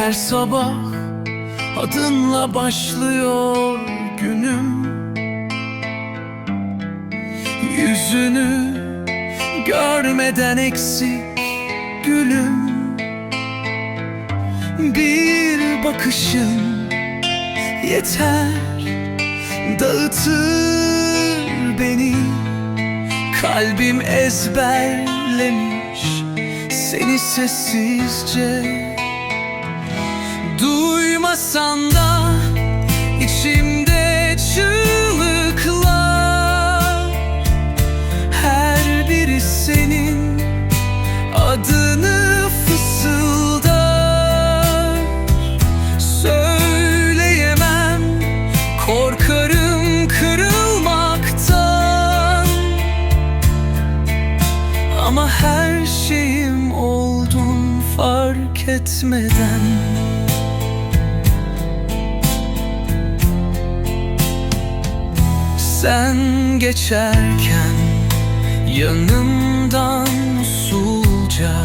Her sabah adınla başlıyor günüm. Yüzünü görmeden eksik gülüm. Bir bakışın yeter Dağıtır beni. Kalbim ezberlemiş Seni sessizce Duymasan da içimde çığlıklar. Her biri senin adını fısıldar. Söyleyemem korkarım kırılmaktan. Ama her şeyim oldun fark etmeden Sen geçerken yanımdan usulca